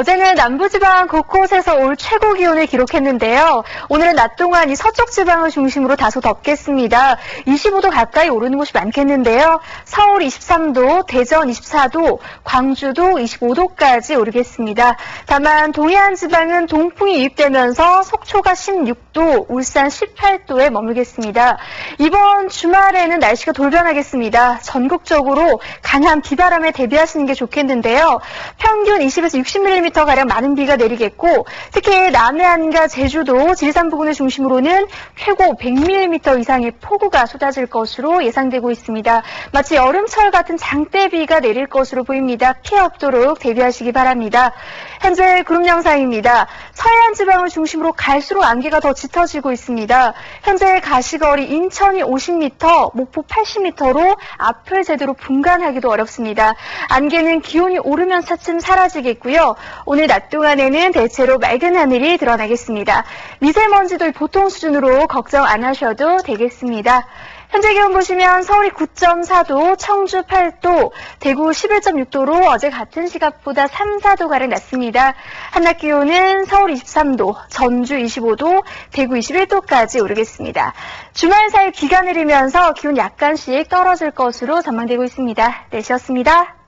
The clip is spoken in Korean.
어제는 남부지방 곳곳에서 올 최고 기온을 기록했는데요. 오늘은 낮 동안 이 서쪽 지방을 중심으로 다소 덥겠습니다. 25도 가까이 오르는 곳이 많겠는데요. 서울 23도, 대전 24도, 광주도 25도까지 오르겠습니다. 다만 동해안 지방은 동풍이 유입되면서 속초가 16도, 울산 18도에 머물겠습니다. 이번 주말에는 날씨가 돌변하겠습니다. 전국적으로 강한 비바람에 대비하시는 게 좋겠는데요. 평균 20에서 60mm 가량 많은 비가 내리겠고 특히 남해안과 제주도, 지리산 부근을 중심으로는 최고 100mm 이상의 폭우가 쏟아질 것으로 예상되고 있습니다. 마치 여름철 같은 장대비가 내릴 것으로 보입니다. 피해 없도록 대비하시기 바랍니다. 현재 구름 영상입니다. 서해안 지방을 중심으로 갈수록 안개가 더 짙어지고 있습니다. 현재 가시거리 인천이 50m, 목포 80m로 앞을 제대로 분간하기도 어렵습니다. 안개는 기온이 오르면 차츰 사라지겠고요. 오늘 낮 동안에는 대체로 맑은 하늘이 드러나겠습니다. 미세먼지도 보통 수준으로 걱정 안 하셔도 되겠습니다. 현재 기온 보시면 서울이 9.4도, 청주 8도, 대구 11.6도로 어제 같은 시각보다 3, 4도가량 낮습니다. 한낮 기온은 서울 23도, 전주 25도, 대구 21도까지 오르겠습니다. 주말 사이 비가 내리면서 기온 약간씩 떨어질 것으로 전망되고 있습니다. 내시였습니다.